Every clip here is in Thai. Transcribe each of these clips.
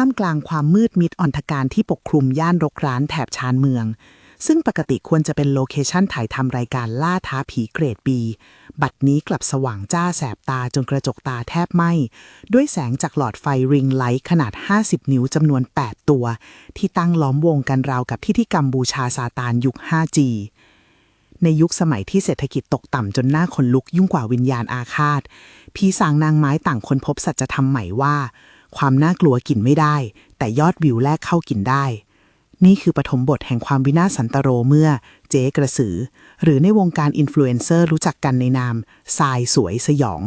ท่ามกลางความมืดมิดอ่อนทการที่ปกคลุมย่านรกร้านแถบชานเมือง ซึ่งปกติควรจะเป็นโลเคชั่นถ่ายทำรายการล่าท้าผีเกรดบีบัดนี้กลับสว่างจ้าแสบตาจนกระจกตาแทบไหม้ด้วยแสงจากหลอดไฟริงไลท์ขนาด 50 นิ้วจำนวน 8 ตัว ที่ตั้งล้อมวงกันราวกับที่ที่กัมบูชาซาตานยุค 5G ในยุคสมัยที่เศรษฐกิจตกต่ำจนหน้าขนลุกยิ่งกว่าวิญญาณอาฆาต ผีสางนางไม้ต่างคนพบสัจธรรมใหม่ว่า ความน่ากลัวกินไม่ได้ แต่ยอดวิวแรกเข้ากินได้ นี่คือปฐมบทแห่งความวินาศสันตโรเมื่อเจ๊กระสือ หรือในวงการอินฟลูเอนเซอร์รู้จักกันในนามทรายสวยสยอง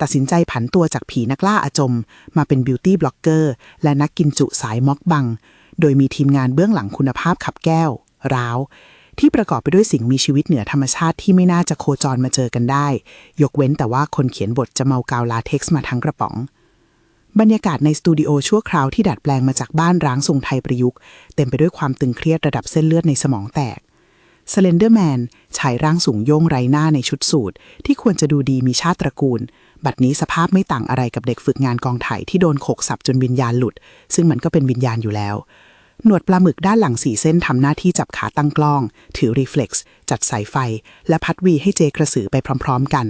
ตัดสินใจผันตัวจากผีนักล่าอาจม มาเป็นบิวตี้บล็อกเกอร์และนักกินจุสายม็อกบัง โดยมีทีมงานเบื้องหลังคุณภาพขับแก้ว ร้าวที่ประกอบไปด้วยสิ่งมีชีวิตเหนือธรรมชาติที่ไม่น่าจะโคจรมาเจอกันได้ ยกเว้นแต่ว่าคนเขียนบทจะเมากาวลาเท็กซ์มาทั้งกระป๋อง บรรยากาศในสตูดิโอชั่วคราวที่ดัดแปลงมาจากบ้านร้างทรงไทยประยุกต์ เต็มไปด้วยความตึงเครียดระดับเส้นเลือดในสมองแตกสเลนเดอร์แมนชายร่างสูงโย่งไรหน้าในชุดสูทที่ควรจะดูดีมีชาติตระกูล บัดนี้สภาพไม่ต่างอะไรกับเด็กฝึกงานกองถ่ายที่โดนโขกสับจนวิญญาณหลุด ซึ่งมันก็เป็นวิญญาณอยู่แล้ว หนวดปลาหมึกด้านหลังสี่เส้นทำหน้าที่จับขาตั้งกล้อง ถือรีเฟล็กซ์จัดสายไฟ และพัดวีให้เจกระสือไปพร้อม ๆ กัน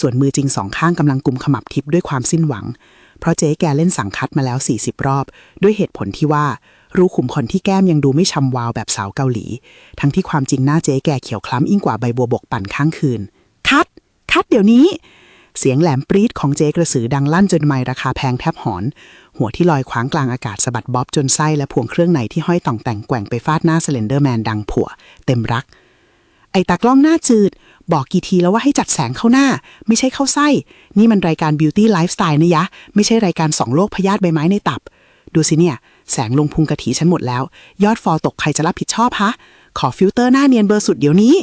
ส่วนมือจริงสองข้างกำลังกุมขมับทิพย์ด้วยความสิ้นหวัง เพราะเจ๊แกเล่นสังคัดมาแล้ว 40 รอบ ด้วยเหตุผลที่ว่า รูขุมขนที่แก้มยังดูไม่ชำวาวแบบสาวเกาหลี ทั้งที่ความจริงหน้าเจ๊แกเขียวคล้ำยิ่งกว่าใบบัวบกปั่นข้างคืน คัด คัดเดี๋ยวนี้ เสียงแหลมปรี๊ดของเจ๊กระสือดังลั่นจนไมค์ราคาแพงแทบหอน หัวที่ลอยขวางกลางอากาศสะบัดบ๊อบจนไส้และพวงเครื่องในที่ห้อยต่องแต่งแกว่งไปฟาดหน้าสเลนเดอร์แมนดังผัว เต็มรัก ไอตากล้องหน้าจืด บอกกี่ทีแล้วว่าให้จัดแสงเข้าหน้า ไม่ใช่เข้าไส้ นี่มันรายการ Beauty Lifestyle นะยะ ไม่ใช่รายการสองโลกพยาธิใบไม้ในตับ ดูสิเนี่ย แสงลงพุงกะถีฉันหมดแล้ว ยอดฟอลตกใครจะรับผิดชอบฮะ ขอฟิลเตอร์หน้าเนียนเบอร์สุดเดี๋ยวนี้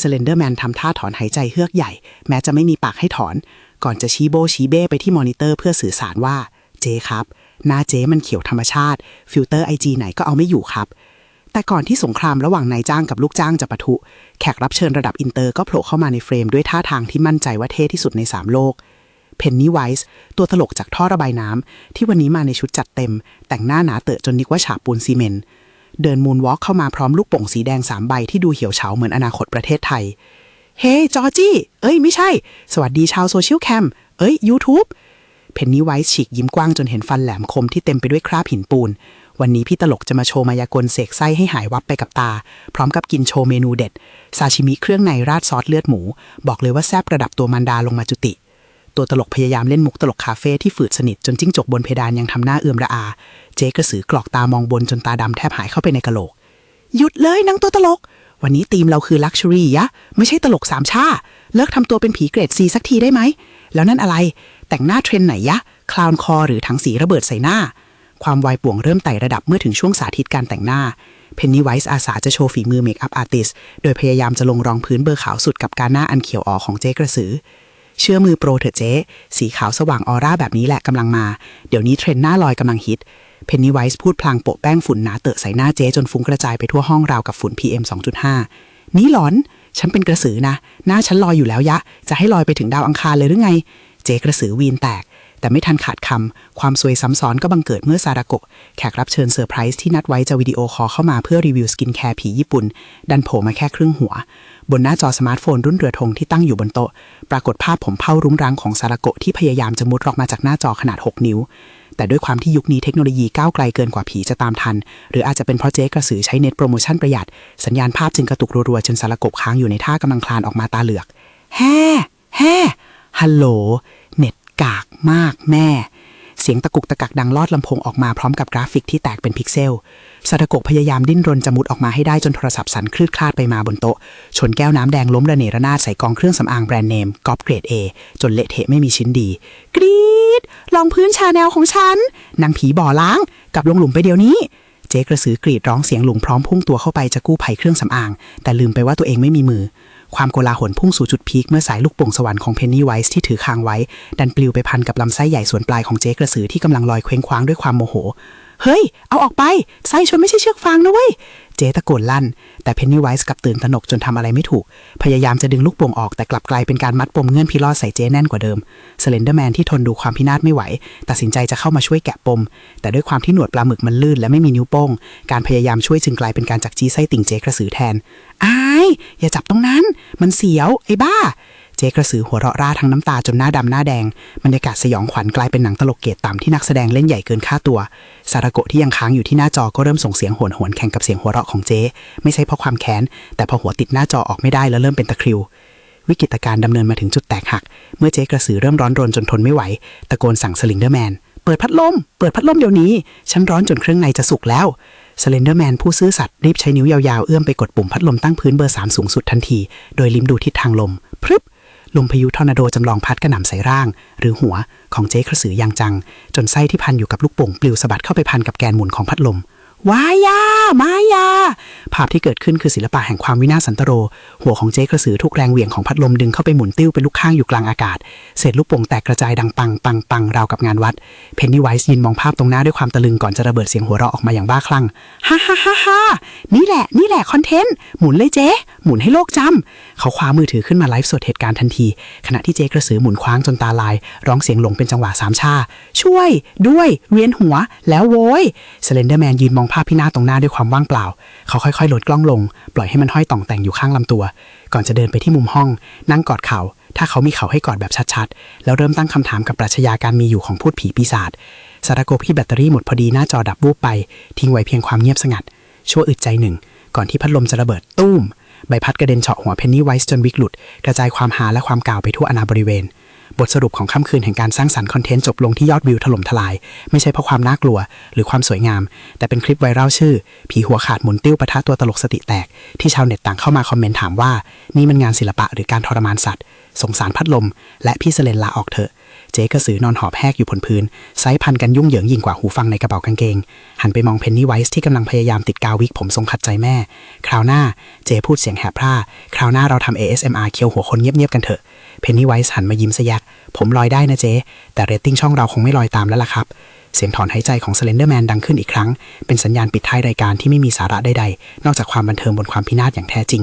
สเลนเดอร์แมนทำท่าถอนหายใจเฮือกใหญ่ แม้จะไม่มีปากให้ถอน ก่อนจะชี้โบชี้เบ้ไปที่มอนิเตอร์เพื่อสื่อสารว่า เจครับ หน้าเจมันเขียวธรรมชาติ ฟิลเตอร์ไอจีไหนก็เอาไม่อยู่ครับ แต่ก่อนที่สงครามระหว่างนายจ้างกับลูกจ้างจะปะทุ แขกรับเชิญระดับอินเตอร์ก็โผล่เข้ามาในเฟรมด้วยท่าทางที่มั่นใจว่าเท่ที่สุดใน 3 โลก เพนนีไวส์ตัวตลกจากท่อระบายน้ำที่วันนี้มาในชุดจัดเต็ม แต่งหน้าหนาเตอะจนนึกว่าฉาบปูนซีเมนต์เดินมูนวอล์กเข้ามาพร้อมลูกโป่งสีแดงสามใบที่ดูเหี่ยวเฉาเหมือนอนาคตประเทศไทย เฮ้ จอจี้ เอ้ย ไม่ใช่ สวัสดีชาวโซเชียลแคม เอ้ย YouTube เพนนีไวส์ฉีกยิ้มกว้างจนเห็นฟันแหลมคมที่เต็มไปด้วยคราบหินปูน วันนี้พี่ตลกจะมาโชว์มายากลเสกไส้ให้หายวับไปกับตา พร้อมกับกินโชว์เมนูเด็ด ซาชิมิเครื่องในราดซอสเลือดหมู บอกเลยว่าแซบระดับตัวมันดาลงมาจุติ ตัวตลกพยายามเล่นมุกตลกคาเฟ่ที่ฝืดสนิทจนจิ้งจกบนเพดานยังทำหน้าเอื่อมระอา เจ๊กระสือกรอกตามองบนจนตาดำแทบหายเข้าไปในกะโหลก หยุดเลยนังตัวตลก วันนี้ธีมเราคือลักชัวรี่ยะ ไม่ใช่ตลกสามชาเลิกทำตัวเป็นผีเกรดซีสักทีได้ไหมแล้วนั่นอะไร แต่งหน้าเทรนไหนยะคลาวน์คอหรือถังสีระเบิดใส่หน้า ความวายป่วงเริ่มไต่ระดับเมื่อถึงช่วงสาธิตการแต่งหน้าเพนนีไวส์อาสาจะโชว์ฝีมือเมคอัพอาร์ติสโดยพยายามจะลงรองพื้นเบอร์ขาวสุดกับการหน้าอันเขียวอ๋อของเจ๊กระสือ เชื่อมือโปรเถอะเจ๊สีขาวสว่างออร่าแบบนี้แหละกำลังมา เดี๋ยวนี้เทรนหน้าลอยกำลังฮิตเพนนีไวส์พูดพลางโปะแป้งฝุ่นหนาเตอะใส่หน้าเจ๊จนฟุ้งกระจายไปทั่วห้องราวกับฝุ่น PM 2.5 นี่หลอน ฉันเป็นกระสือนะ หน้าฉันลอยอยู่แล้วยะ จะให้ลอยไปถึงดาวอังคารเลยหรือไง เจ๊กระสือวีนแตก แต่ไม่ทันขาดคำ ความซวยซ้ำซ้อนก็บังเกิดเมื่อซาดาโกะแขกรับเชิญเซอร์ไพรส์ที่นัดไว้จะวิดีโอคอลเข้ามาเพื่อรีวิวสกินแคร์ผีญี่ปุ่น ดันโผล่มาแค่ครึ่งหัว บนหน้าจอสมาร์ทโฟนรุ่นเรือธงที่ตั้งอยู่บนโต๊ะ ปรากฏภาพผมเผ้ารุ้งรังของซาดาโกะที่พยายามจะมุดออกมาจากหน้าจอขนาด 6 นิ้ว แต่ด้วยความที่ยุคนี้เทคโนโลยีก้าวไกลเกินกว่าผีจะตามทัน หรืออาจจะเป็นเพราะเจ๊กระสือใช้เน็ตโปรโมชั่นประหยัด สัญญาณภาพจึงกระตุกรัวๆจนซาดาโกะค้างอยู่ในท่ากำลังคลานออกมาตาเหลือกแฮ่แฮ่ฮัลโหล กากมากแม่ เสียงตะกุกตะกักดังลอดลำโพงออกมาพร้อมกับกราฟิกที่แตกเป็นพิกเซลซาดาโกพยายามดิ้นรนจะมุดออกมาให้ได้จนโทรศัพท์สั่นคลืดคลาดไปมาบนโต๊ะ ชนแก้วน้ำแดงล้มระเนระนาดใส่กองเครื่องสำอางแบรนด์เนมกอปเกรด A จนเละเทะไม่มีชิ้นดี กรีดลองพื้นชาแนลของฉันนางผีบ่อล้างกลับลงหลุมไปเดี๋ยวนี้เจ๊กระสือกรีดร้องเสียงหลงพร้อมพุ่งตัวเข้าไปจะกู้ภัยเครื่องสำอาง แต่ลืมไปว่าตัวเองไม่มีมือ ความโกลาหลพุ่งสู่จุดพีคเมื่อสายลูกโป่งสวรรค์ของเพนนีไวส์ที่ถือคางไว้ ดันปลิวไปพันกับลำไส้ใหญ่ส่วนปลายของเจ๊กระสือที่กำลังลอยเคว้งคว้างด้วยความโมโห เฮ้ย เอาออกไปไส้ชนไม่ใช่เชือกฟางนะเว้ย เจ๊ตะโกนลั่น แต่เพนนีไวส์กลับตื่นตระหนกจนทำอะไรไม่ถูก พยายามจะดึงลูกโป่งออกแต่กลับกลายเป็นการมัดปมเงื่อนพิลอใส่เจ๊แน่นกว่าเดิมสเลนเดอร์แมนที่ทนดูความพินาศไม่ไหว ตัดสินใจจะเข้ามาช่วยแกะปม แต่ด้วยความที่หนวดปลาหมึกมันลื่นและไม่มีนิ้วโป้ง การพยายามช่วยจึงกลายเป็นการจักจี้ไส้ติ่งเจ๊กระสือแทนอาย อย่าจับตรงนั้น มันเสียว ไอ้บ้า เจ๊กระสือหัวเราะร่าทั้งน้ำตาจนหน้าดำหน้าแดง บรรยากาศสยองขวัญกลายเป็นหนังตลกเกตต่ำที่นักแสดงเล่นใหญ่เกินค่าตัว ซารโกะที่ยังค้างอยู่ที่หน้าจอก็เริ่มส่งเสียงโหนหวนแข่งกับเสียงหัวเราะของเจ๊ไม่ใช่เพราะความแค้น แต่พอหัวติดหน้าจอออกไม่ได้แล้วเริ่มเป็นตะคริว วิกฤตการณ์ดำเนินมาถึงจุดแตกหัก เมื่อเจ๊กระสือเริ่มร้อนรนจนทนไม่ไหว ตะโกนสั่งสลินเดอร์แมน เปิดพัดลม เปิดพัดลมเดี๋ยวนี้ ฉันร้อนจนเครื่องในจะสุกแล้วสเลนเดอร์แมนผู้ซื่อสัตย์รีบใช้นิ้วยาวๆ เอื้อมไปกดปุ่มพัดลมตั้งพื้นเบอร์สามสูงสุดทันที โดยลิ้มดูทิศทางลม พรึบ ลมพายุทอร์นาโดจำลองพัดกระหน่ำใส่ร่าง หรือหัวของเจ๊กระสืออย่างจัง จนไส้ที่พันอยู่กับลูกโป่งปลิวสะบัดเข้าไปพันกับแกนหมุนของพัดลม วายามายา ภาพที่เกิดขึ้นคือศิลปะแห่งความวินาศสันตโร หัวของเจ๊กระสือถูกแรงเหวี่ยงของพัดลมดึงเข้าไปหมุนติ้วเป็นลูกข้างอยู่กลางอากาศ เศษลูกโป่งแตกกระจายดังปังปังปังราวกับงานวัด เพนนีไวส์ยืนมองภาพตรงหน้าด้วยความตะลึงก่อนจะระเบิดเสียงหัวเราะออกมาอย่างบ้าคลั่ง ฮ่าฮ่าฮ่าฮ่านี่แหละ นี่แหละคอนเทนต์ หมุนเลยเจ๊ หมุนให้โลกจำเขาคว้ามือถือขึ้นมาไลฟ์สดเหตุการณ์ทันที ขณะที่เจ๊กระสือหมุนคว้างจนตาลาย ร้องเสียงหลงเป็นจังหวะสามชา ช่วย ด้วย เวียนหัว แล้วโวยสเลนเดอร์แมนยืนมองภาพพี่หน้าตรงหน้าด้วยความว่างเปล่า เขาค่อยๆลดกล้องลง ปล่อยให้มันห้อยต่องแต่งอยู่ข้างลำตัว ก่อนจะเดินไปที่มุมห้อง นั่งกอดเขา ถ้าเขามีเขาให้กอดแบบชัดๆ แล้วเริ่มตั้งคำถามกับปรัชญาการมีอยู่ของพูดผีปีศาจสารโกพี่แบตเตอรี่หมดพอดีหน้าจอดับวูบไป ทิ้งไว้เพียงความเงียบสงัด ชั่วอึดใจหนึ่ง ก่อนที่พัดลมจะระเบิดตุ้ม ใบพัดกระเด็นเฉาะหัวเพนนีไวส์จนวิกหลุด กระจายความหาและความกล่าวไปทั่วอนาบริเวณ บทสรุปของค่ำคืนแห่งการสร้างสรรค์คอนเทนต์จบลงที่ยอดวิวถล่มทลาย ไม่ใช่เพราะความน่ากลัว หรือความสวยงาม แต่เป็นคลิปไวรัลชื่อ ผีหัวขาดหมุนติ้วปะทะตัวตลกสติแตก ที่ชาวเน็ตต่างเข้ามาคอมเมนต์ถามว่า นี่มันงานศิลปะหรือการทรมานสัตว์ สงสารพัดลม และพี่เสเลนลาออกเถอะ เจ๊กระสือนอนหอบแหกอยู่บนพื้นไซพันกันยุ่งเหยิงยิ่งกว่าหูฟังในกระเป๋ากางเกง หันไปมองเพนนีไวส์ที่กำลังพยายามติดกาววิกผมทรงขัดใจแม่ คราวหน้าเจ๊พูดเสียงแหบพร่า คราวหน้าเราทำ ASMR เคียวหัวคนเงียบๆกันเถอะเพนนีไวส์หันมายิ้มสยัก ผมลอยได้นะเจ๊แต่เรตติ้งช่องเราคงไม่ลอยตามแล้วล่ะครับเสียงถอนหายใจของ Slender Man ดังขึ้นอีกครั้ง เป็นสัญญาณปิดท้ายรายการที่ไม่มีสาระใดๆ นอกจากความบันเทิงบนความพินาศอย่างแท้จริง